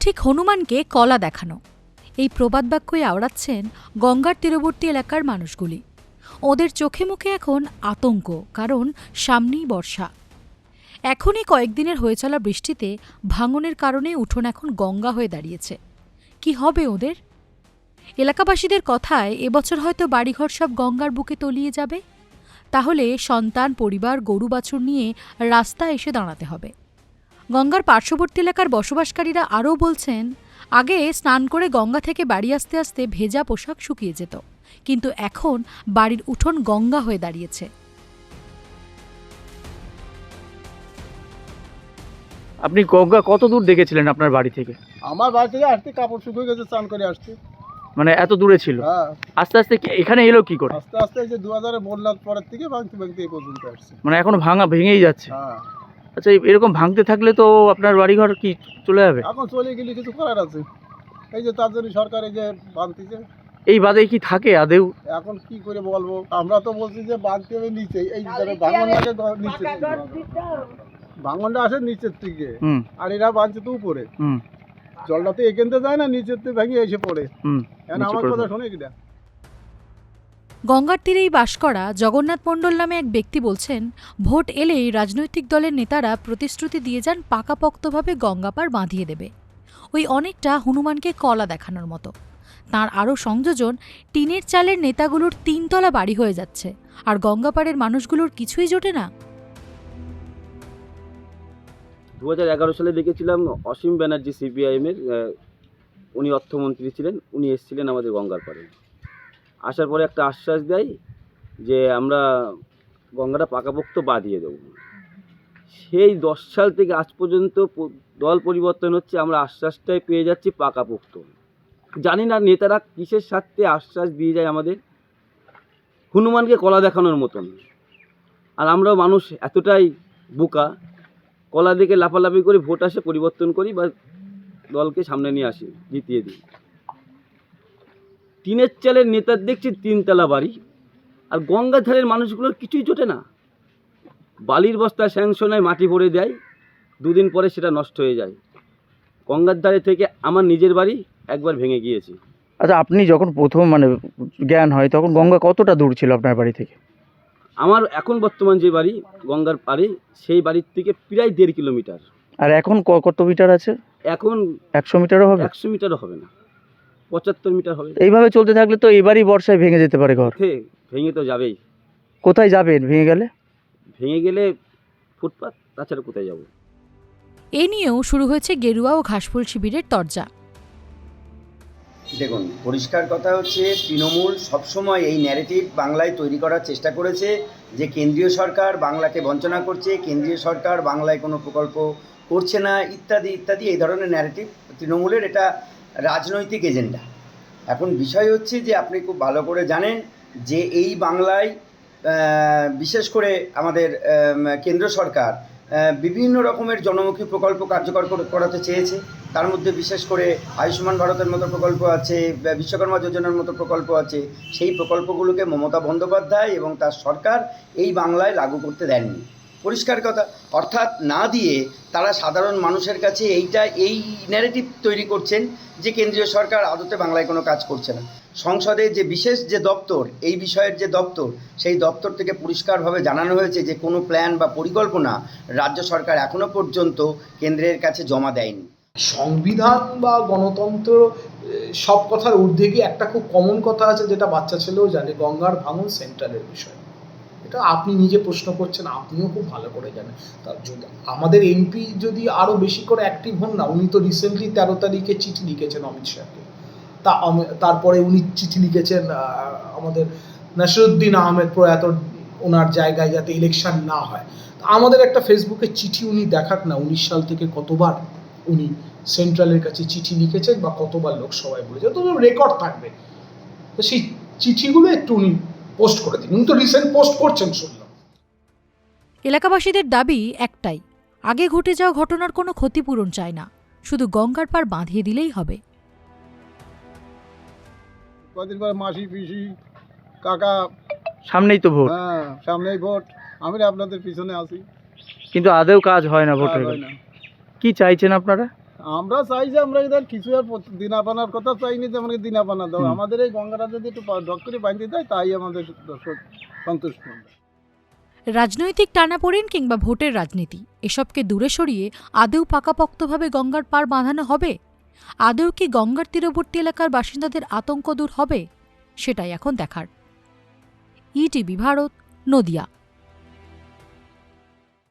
ঠিক হনুমানকে কলা দেখানো। এই প্রবাদ বাক্যই আওড়াচ্ছেন গঙ্গার তীরবর্তী এলাকার মানুষগুলি। ওদের চোখে মুখে এখন আতঙ্ক, কারণ সামনেই বর্ষা। এখনই কয়েকদিনের হয়ে চলা বৃষ্টিতে ভাঙনের কারণে উঠোন এখন গঙ্গা হয়ে দাঁড়িয়েছে। কি হবে ওদের? এলাকাবাসীদের কথায় এবছর হয়তো বাড়িঘর সব গঙ্গার বুকে তলিয়ে যাবে। তাহলে সন্তান, পরিবার গরু বাছুর নিয়ে রাস্তায় এসে দাঁড়াতে হবে। গঙ্গার পার্শ্ববর্তী এলাকার বসবাসকারীরা আরও বলছেন আগে স্নান করে গঙ্গা থেকে বাড়ি আসতে আসতে ভেজা পোশাক শুকিয়ে যেত কিন্তু এখন বাড়ির উঠোন গঙ্গা হয়ে দাঁড়িয়েছে। আপনি গঙ্গা কত দূর দেখেছিলেন আপনার বাড়ি থেকে? আমার বাড়ি থেকে আসতে কাপড় শুকিয়ে গেছে স্নান করে আসতে মানে এত দূরে ছিল? হ্যাঁ। আস্তে আস্তে কি- এখানে এলো কি করে? আস্তে আস্তে এই যে দু হাজারে বন্যার পরের থেকে ভাঙতে ভাঙতে এই পর্যন্ত আসছে। মানে এখন ভাঙা ভেঙেই যাচ্ছে। হ্যাঁ। আচ্ছা এরকম ভাঙতে থাকলে তো আপনার বাড়িঘর কি চলে যাবে? এখন চলে গেলে কিছু করার আছে। এই যে তার জন্য সরকার এই যে বাঁধতেছে। এই বাদে কি থাকে আদেও? এখন কি করে বলব? আমরা তো বলছি যে বাঁধতে হবে নিচে। এই ভাঙনটাকে নিচে। ভাঙনটা আসে নিচের থেকে আর এরা বাঁধছে তো উপরে। হুম। জলটা তো এখানতে যায় না নিচের থেকে ভেঙে এসে পড়ে। হুম। এখন আমার কথা। শোনে কিনা? গঙ্গার তীরেই বাস করা জগন্নাথ মণ্ডল নামে এক ব্যক্তি বলছেন, ভোট এলেই রাজনৈতিক দলের নেতারা প্রতিশ্রুতি দিয়ে যান পাকাপোক্তভাবে গঙ্গাপার বাঁধিয়ে দেবে। ওই অনেকটা হনুমানকে কলা দেখানোর মতো। তার আরও সংযোজন, টিনের চালের নেতাগুলোর তিনতলা বাড়ি হয়ে যাচ্ছে। আর গঙ্গাপাড়ের মানুষগুলোর কিছুই জোটে না। দু এগারো সালে দেখেছিলাম অসীম ব্যানার্জি সিপিআইএমের উনি অর্থমন্ত্রী ছিলেন, উনি এসেছিলেন আমাদের গঙ্গার পাড়ে। আসার পরে একটা আশ্বাস দেয় যে আমরা গঙ্গাটা পাকাপোক্ত বাঁধিয়ে দেবো। সেই দশ সাল থেকে আজ পর্যন্ত দল পরিবর্তন হচ্ছে, আমরা আশ্বাসটাই পেয়ে যাচ্ছি পাকাপোক্ত। জানি না নেতারা কিসের স্বার্থে আশ্বাস দিয়ে যায় আমাদের। হনুমানকে কলা দেখানোর মতন। আর আমরাও মানুষ এতটাই বোকা, কলা দেখে লাফালাফি করে ভোট আসে পরিবর্তন করি বা দলকে সামনে নিয়ে আসি, জিতিয়ে দিই। টিনের চালের নেতার দেখছি তিনতলা বাড়ি আর গঙ্গার ধারের মানুষগুলোর কিছুই জোটে না। বালির বস্তা স্যাংশনায় মাটি ভরে দেয় দুদিন পরে সেটা নষ্ট হয়ে যায়। গঙ্গার ধারে থেকে আমার নিজের বাড়ি একবার ভেঙে গিয়েছে। আচ্ছা আপনি যখন প্রথম মানে জ্ঞান হয় তখন গঙ্গা কতটা দূর ছিল আপনার বাড়ি থেকে? আমার এখন বর্তমান যে বাড়ি গঙ্গার পাড়ে সেই বাড়ির থেকে প্রায় দেড় কিলোমিটার। আর এখন ক- কত মিটার আছে? এখন একশো মিটারও হবে? একশো মিটারও হবে না। পঁচাত্তর মিটার হবে। এইভাবে চলতে থাকলে তো এবারই বর্ষায় ভেঙে যেতে পারে ঘর। ভেঙে তো যাবেই। কোথায় যাবেন? ভেঙে গেলে? ভেঙে গেলে ফুটপাত তাছাড়া কোথায় যাব? এ নিয়েও শুরু হয়েছে গেরুয়া ও ঘাসফুল শিবিরের তরজা। দেখুন পরিষ্কার কথা হচ্ছে তৃণমূল সবসময় এই ন্যারেটিভ বাংলায় তৈরি করার চেষ্টা করেছে যে কেন্দ্রীয় সরকার বাংলাকে বঞ্চনা করছে কেন্দ্রীয় সরকার বাংলায় কোনো প্রকল্প করছে না ইত্যাদি ইত্যাদি এই ধরনের ন্যারেটিভ তৃণমূলের এটা রাজনৈতিক এজেন্ডা। এখন বিষয় হচ্ছে যে আপনি খুব ভালো করে জানেন যে এই বাংলায় বিশেষ করে আমাদের কেন্দ্র সরকার বিভিন্ন রকমের জনমুখী প্রকল্প কার্যকর করাতে চেয়েছে। তার মধ্যে বিশেষ করে আয়ুষ্মান ভারতের মতো প্রকল্প আছে বিশ্বকর্মা যোজনার মতো প্রকল্প আছে। সেই প্রকল্পগুলোকে মমতা বন্দ্যোপাধ্যায় এবং তার সরকার এই বাংলায় লাগু করতে দেননি। পরিষ্কার কথা। অর্থাৎ না দিয়ে তারা সাধারণ মানুষের কাছে এইটা, এই ন্যারেটিভ তৈরি করছেন যে কেন্দ্রীয় সরকার আদতে বাংলায় কোনো কাজ করছে না। সংসদে যে বিশেষ যে দপ্তর, এই বিষয়ের যে দপ্তর, সেই দপ্তর থেকে পরিষ্কারভাবে জানানো হয়েছে যে কোনো প্ল্যান বা পরিকল্পনা রাজ্য সরকার এখনও পর্যন্ত কেন্দ্রের কাছে জমা দেয়নি। সংবিধান বা গণতন্ত্র সব কথার ঊর্ধ্বে গিয়ে একটা খুব কমন কথা আছে যেটা বাচ্চা ছেলেও জানে, গঙ্গার ভাঙন সেন্ট্রালের বিষয়। এটা আপনি নিজে প্রশ্ন করছেন, আপনিও খুব ভালো করে জানেন। তার যদি আমাদের এমপি যদি আরও বেশি করে অ্যাক্টিভ হন না, উনি তো রিসেন্টলি তেরো তারিখে চিঠি লিখেছেন অমিত শাহকে। তা তারপরে উনি চিঠি লিখেছেন আমাদের নাসিরুদ্দিন আহমেদ প্রয়াত, ওনার জায়গায় যাতে ইলেকশন না হয়। তা আমাদের একটা ফেসবুকে চিঠি উনি দেখাক না, উনিশ সাল থেকে কতবার উনি সেন্ট্রালের কাছে চিঠি লিখেছেন বা কতবার লোকসভায় বলেছেন, তো রেকর্ড থাকবে। তো সেই চিঠিগুলো একটু উনি পোস্ট করে দিন। উনি তো রিসেন্ট পোস্ট করছেন শুনলাম। এলাকাবাসীদের দাবি একটাই আগে ঘটে যাওয়া ঘটনার কোনো ক্ষতিপূরণ চায় না শুধু গঙ্গার পার বাঁধিয়ে দিলেই হবে। কদিন পরে মাসি পিসি কাকা সামনেই তো ভোট। হ্যাঁ সামনেই ভোট। আমি আপনাদের পিছনে আছি। কিন্তু আদেও কাজ হয় না ভোটের হয় না। কি চাইছেন আপনারা? আমরা চাই যে আমরা এদের কিছু আর দিনাপানার কথা চাইনি যে আমাকে দিনাপানা দাও। আমাদের এই গঙ্গাটা যদি একটু ডক করে বাঁধতে দেয় তাই আমাদের সন্তুষ্ট। রাজনৈতিক টানাপোড়েন কিংবা ভোটের রাজনীতি এসবকে দূরে সরিয়ে আদৌ পাকাপোক্তভাবে গঙ্গার পার বাঁধানো হবে? আদৌ কি গঙ্গার তীরবর্তী এলাকার বাসিন্দাদের আতঙ্ক দূর হবে? সেটাই এখন দেখার। ইটিভি ভারত নদিয়া